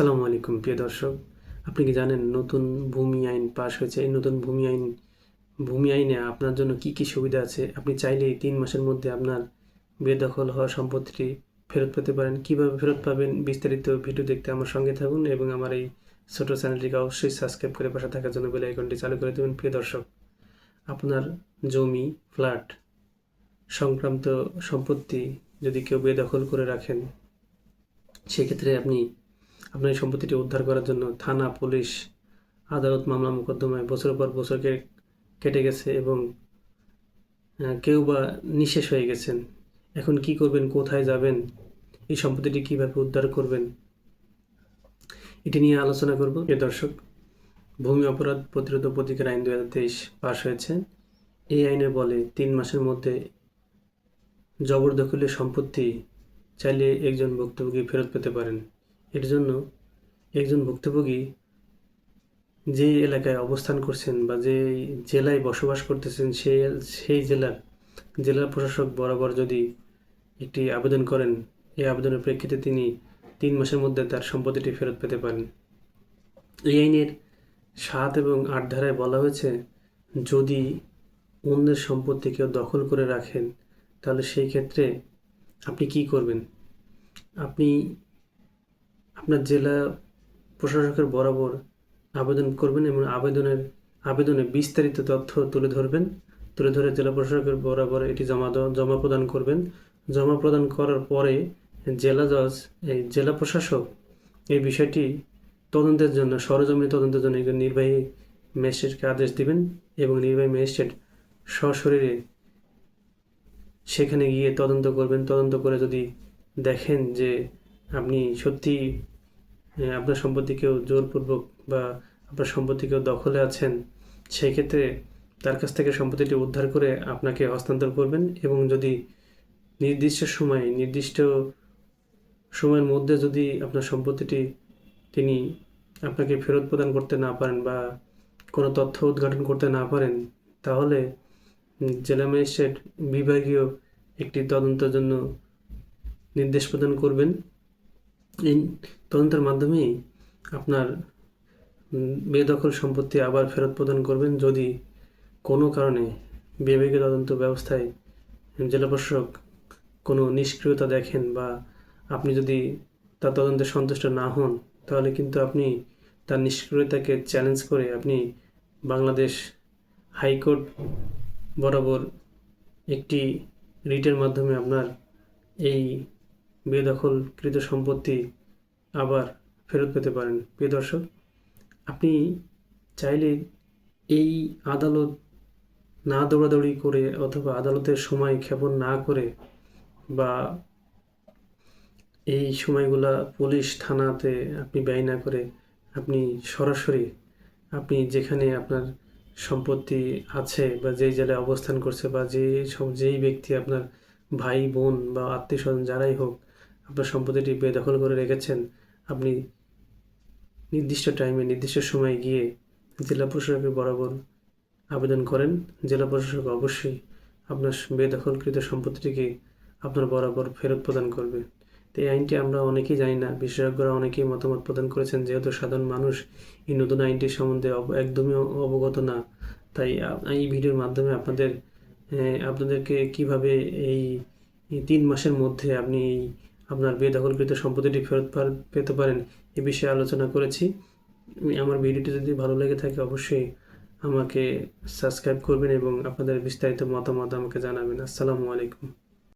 আসসালামু আলাইকুম, প্রিয় দর্শক। আপনি কি জানেন নতুন ভূমি আইন পাশ হয়েছে? এই নতুন ভূমি আইন, ভূমি আইনে আপনার জন্য কি কি সুবিধা আছে? আপনি চাইলে এই তিন মাসের মধ্যে আপনার বেদখল হওয়া সম্পত্তিটি ফেরত পেতে পারেন। কীভাবে ফেরত পাবেন বিস্তারিত ভিডিও দেখতে আমার সঙ্গে থাকুন এবং আমার এই ছোটো চ্যানেলটিকে অবশ্যই সাবস্ক্রাইব করে পাশে থাকার জন্য বেল আইকনটি চালু করে দেবেন। প্রিয় দর্শক, আপনার জমি, ফ্ল্যাট, সংক্রান্ত সম্পত্তি যদি কেউ বেদখল করে রাখেন, সেক্ষেত্রে আপনি আপনার এই সম্পত্তিটি উদ্ধার করার জন্য থানা, পুলিশ, আদালত, মামলা, মোকদ্দমায় বছর পর বছরকে কেটে গেছে এবং কেউ বা নিঃশেষ হয়ে গেছেন। এখন কি করবেন, কোথায় যাবেন, এই সম্পত্তিটি কীভাবে উদ্ধার করবেন, এটি নিয়ে আলোচনা করব। এ দর্শক, ভূমি অপরাধ প্রতিরোধ প্রতিকার আইন দু হাজার তেইশ পাশ হয়েছে। এই আইনে বলে তিন মাসের মধ্যে জবরদখলের সম্পত্তি চাইলে একজন ভুক্তভোগী ফেরত পেতে পারেন। এর জন্য একজন ভুক্তভোগী যে এলাকায় অবস্থান করছেন বা যে জেলায় বসবাস করতেছেন সেই সেই জেলার জেলা প্রশাসক বরাবর যদি একটি আবেদন করেন, এই আবেদনের প্রেক্ষিতে তিনি তিন মাসের মধ্যে তার সম্পত্তিটি ফেরত পেতে পারেন। এই আইনের সাত এবং আট ধারায় বলা হয়েছে, যদি অন্যের সম্পত্তি কেউ দখল করে রাখেন, তাহলে সেই ক্ষেত্রে আপনি কি করবেন? আপনি আপনার জেলা প্রশাসকের বরাবর আবেদন করবেন এবং আবেদনের, আবেদনে বিস্তারিত তথ্য তুলে ধরবেন। তুলে ধরে জেলা প্রশাসকের বরাবর এটি জমা জমা প্রদান করবেন। জমা প্রদান করার পরে জেলা জজ, এই জেলা প্রশাসক এই বিষয়টি তদন্তের জন্য, সরজমিনে তদন্তের জন্য একজন নির্বাহী ম্যাজিস্ট্রেটকে আদেশ দিবেন এবং নির্বাহী ম্যাজিস্ট্রেট সশরীরে সেখানে গিয়ে তদন্ত করবেন। তদন্ত করে যদি দেখেন যে আপনি সত্যি আপনার সম্পত্তি কেউ জোরপূর্বক বা আপনার সম্পত্তি কেউ দখলে আছেন সেই ক্ষেত্রে তার কাছ থেকে সম্পত্তিটি উদ্ধার করে আপনাকে হস্তান্তর করবেন এবং যদি নির্দিষ্ট সময়ে, নির্দিষ্ট সময়ের মধ্যে যদি আপনার সম্পত্তিটি তিনি আপনাকে ফেরত প্রদান করতে না পারেন বা কোনো তথ্য উদ্ঘাটন করতে না পারেন, তাহলে জেলা ম্যাজিস্ট্রেট বিভাগীয় একটি তদন্তের জন্য নির্দেশ প্রদান করবেন। এই তদন্তের মাধ্যমেই আপনার বেদখল সম্পত্তি আবার ফেরত প্রদান করবেন যদি কোনো কারণে বিভাগীয় তদন্ত ব্যবস্থায় জেলা প্রশাসক কোনো নিষ্ক্রিয়তা দেখেন বা আপনি যদি তার তদন্তে সন্তুষ্ট না হন, তাহলে কিন্তু আপনি তার নিষ্ক্রিয়তাকে চ্যালেঞ্জ করে আপনি বাংলাদেশ হাইকোর্ট বরাবর একটি রিটের মাধ্যমে আপনার এই বেদখলকৃত সম্পত্তি আবার ফেরত পেতে পারেন। প্রিয় দর্শক, আপনি চাইলে এই আদালত না দৌড়াদৌড়ি করে অথবা আদালতের সময় ক্ষেপণ না করে বা এই সময়গুলা পুলিশ থানাতে আপনি ব্যয় না করে আপনি সরাসরি আপনি যেখানে আপনার সম্পত্তি আছে বা যেই জেলায় অবস্থান করছে বা যে সব- যেই ব্যক্তি আপনার ভাই, বোন বা আত্মীয় স্বজন যারাই হোক আপনার সম্পত্তিটি বেদখল করে রেখেছেন, আপনি নির্দিষ্ট টাইমে, নির্দিষ্ট সময়ে গিয়ে জেলা প্রশাসকের বরাবর আবেদন করেন। জেলা প্রশাসক অবশ্যই আপনার বেদখলকৃত সম্পত্তিটিকে আপনার বরাবর ফেরত প্রদান করবে। তো এই আইনটি আমরা অনেকেই জানি না, বিশেষজ্ঞরা অনেকেই মতামত প্রদান করেছেন, যেহেতু সাধারণ মানুষ এই নতুন আইনটির সম্বন্ধে একদমই অবগত না। তাই এই ভিডিওর মাধ্যমে আপনাদের আপনাদেরকে কীভাবে এই তিন মাসের মধ্যে আপনি এই আপনার বেদখলকৃত সম্পত্তিটি ফেরত পেতে পারেন এ বিষয়ে আলোচনা করেছি। আমার ভিডিওটি যদি ভালো লেগে থাকে অবশ্যই আমাকে সাবস্ক্রাইব করবেন এবং আপনাদের বিস্তারিত মতামত আমাকে জানাবেন। আসসালামু আলাইকুম।